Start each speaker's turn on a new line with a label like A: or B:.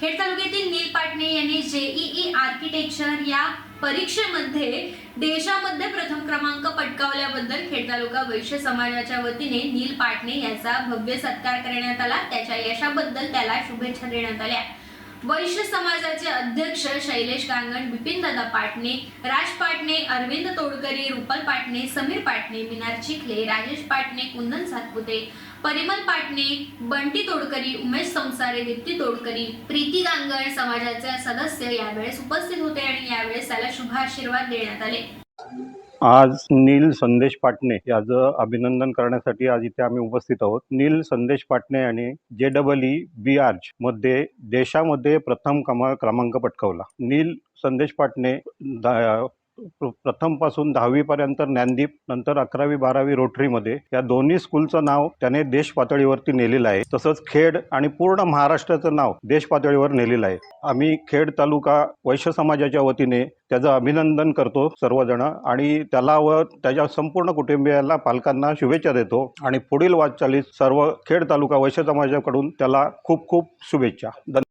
A: खेड तालुक्यातील नील पाटणे यांनी JEE architecture या परीक्षेमध्ये देशामध्ये प्रथम क्रमांक पटकावल्याबद्दल खेड तालुका वैश्य समाजाच्या वतीने नील पाटणे यांचा भव्य सत्कार करण्यात आला. त्याच्या यशाबद्दल त्याला शुभेच्छा देण्यात आल्या. वैश्य समाजाचे अध्यक्ष शैलेश गांगण बिपिन दादा पाटणे राज पाटणे अरविंद तोडकरी रुपल पाटणे समीर पाटणे मिनार चिखले राजेश पाटणे कुंदन सातपुते परिमल पाटणे बंटी तोडकरी उमेश संसारे दीप्ती तोडकरी प्रीती गांगण समाजाचे सदस्य यावेळेस उपस्थित होते आणि यावेळेस त्याला शुभ आशीर्वाद देण्यात आले.
B: आज नील संदेश पाटणे याचं अभिनंदन करण्यासाठी आज इथे आम्ही उपस्थित आहोत. नील संदेश पाटणे यांनी जे डबल ई बी आर्च मध्ये देशामध्ये प्रथम कमा क्रमांक पटकावला. नील संदेश पाटणे प्रथमपासून दहावीपर्यंत ज्ञानदीप नंतर अकरावी बारावी रोटरीमध्ये या दोन्ही स्कूलचं नाव त्याने देश पातळीवरती नेलेलं आहे. तसंच खेड आणि पूर्ण महाराष्ट्राचं नाव देश पातळीवर नेलेलं आहे. आम्ही खेड तालुका वैश्य समाजाच्या वतीने त्याचं अभिनंदन करतो सर्वजण आणि त्याला व त्याच्या संपूर्ण कुटुंबियाला पालकांना शुभेच्छा देतो आणि पुढील वाटचालीत सर्व खेड तालुका वैश्य समाजाकडून त्याला खूप खूप शुभेच्छा. धन्यवाद.